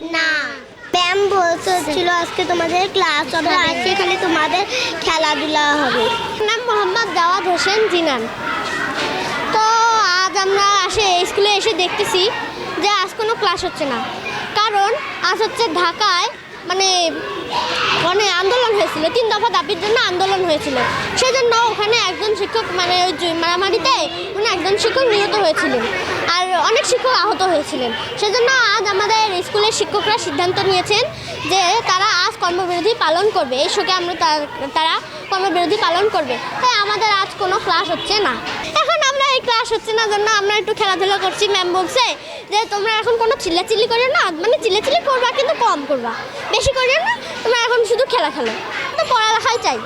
না। ম্যাম বলছিল ছিল আজকে তোমাদের ক্লাস হবে। আজকে খালি তোমাদের খেলাধুলা হবে। নাম মোহাম্মদ জাওয়াদ হোসেন জিনান। তো আজ আমরা আসে স্কুলে এসে দেখতেছি যে আজ কোনো ক্লাস হচ্ছে না। কারণ আজ হচ্ছে ঢাকায় মানে মানে আন্দোলন হয়েছিল, তিন দফা দাবির জন্য আন্দোলন হয়েছিল। সেই জন্য ওখানে একজন শিক্ষক মানে ওই মারামারিতে মানে একজন শিক্ষক নিহত হয়েছিলেন আর অনেক শিক্ষক আহত হয়েছিলেন। সেজন্য আজ আমাদের স্কুলের শিক্ষকরা সিদ্ধান্ত নিয়েছেন যে তারা আজ কর্মবিরতি পালন করবে, এই শোকে আমরা তারা কর্মবিরতি পালন করবে। তাই আমাদের আজ কোনো ক্লাস হচ্ছে না। এখন আমরা এই ক্লাস হচ্ছে না, জন্য আমরা একটু খেলাধুলা করছি ম্যাম বলছে যে তোমরা এখন কোনো চিল্লাচিল্লি করিও না মানে চিল্লাচিল্লি করবা কিন্তু কম করবা। বেশি করিও না তোমরা এখন শুধু খেলা খেলো। তো পড়ালেখাই চাই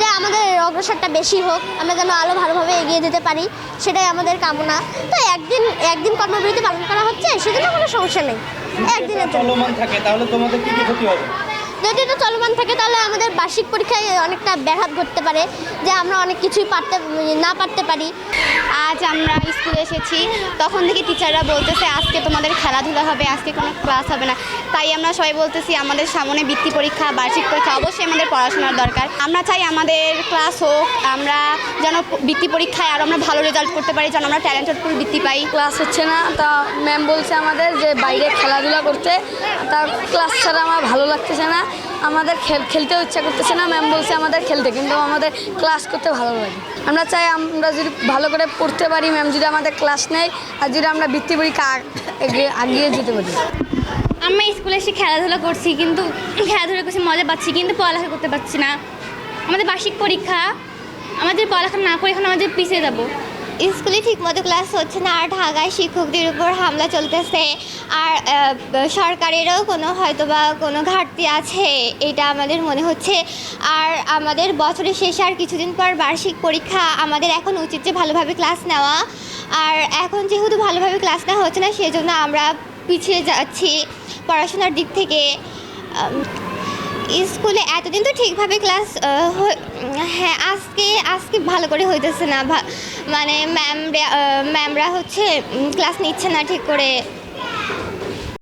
যে আমাদের অগ্রসরটা বেশি হোক আমরা যেন আরও ভালোভাবে এগিয়ে যেতে পারি সেটাই আমাদের কামনা। তো একদিন একদিন কর্মবিরতি পালন করা হচ্ছে সেজন্য কোনো সমস্যা নেই। একদিনের জন্য। চলমান থাকে তাহলে তোমাদের কি কি ক্ষতি হবে? যদি এটা চলমান থাকে তাহলে আমাদের বার্ষিক পরীক্ষায় অনেকটা ব্যাঘাত ঘটতে পারে যে আমরা অনেক কিছুই পারতে না পারতে পারি। আজ আমরা স্কুলে এসেছি। তখন থেকে টিচাররা বলতেছে, আজকে তোমাদের খেলাধুলা হবে, আজকে কোনো ক্লাস হবে না। তাই আমরা সবাই বলতেছি, আমাদের সামনে বৃত্তি পরীক্ষা, বার্ষিক পরীক্ষা অবশ্যই আমাদের পড়াশোনার দরকার। আমরা চাই আমাদের ক্লাস হোক, আমরা যেন বৃত্তি পরীক্ষায় আর আমরা ভালো রেজাল্ট করতে পারি, যেন আমরা ট্যালেন্টেড করে বৃত্তি পাই। ক্লাস হচ্ছে না, তা ম্যাম বলছে আমাদের যে বাইরে খেলাধুলা করতে, তা ক্লাস ছাড়া আমার ভালো লাগতেছে না। আমাদের খেল খেলতেও ইচ্ছা করতেছে না ম্যাম বলছে আমাদের খেলতে, কিন্তু আমাদের ক্লাস করতে ভালো লাগে। আমরা চাই আমরা যদি ভালো করে পড়তে পারি ম্যাম যদি আমাদের ক্লাস নেয় আর যদি আমরা বৃত্তি পরীক্ষা আগিয়ে যেতে পারি। আমরা স্কুলে এসে খেলাধুলা করছি, কিন্তু খেলাধুলা করছি, মজা পাচ্ছি, কিন্তু পড়ালেখা করতে পারছি না। আমাদের বার্ষিক পরীক্ষা, আমাদের পড়ালেখা না করে এখন আমাদের পিছিয়ে যাব। স্কুলে ঠিকমতো ক্লাস হচ্ছে না, আর ঢাকায় শিক্ষকদের উপর হামলা চলতেছে, আর সরকারেরও কোনো হয়তোবা কোনো ঘাটতি আছে, এটা আমাদের মনে হচ্ছে। আর আমাদের বছরের শেষে আর কিছুদিন পর বার্ষিক পরীক্ষা, আমাদের এখন উচিত যে ভালোভাবে ক্লাস নেওয়া। আর এখন যেহেতু ভালোভাবে ক্লাস নেওয়া হচ্ছে না, সেজন্য আমরা পিছিয়ে যাচ্ছি পড়াশোনার দিক থেকে। স্কুলে এতদিন তো ঠিকভাবে ক্লাস হ্যাঁ আজকে আজকে ভালো করে হইতেছে না মানে ম্যামরা ম্যামরা হচ্ছে ক্লাস নিচ্ছে না ঠিক করে।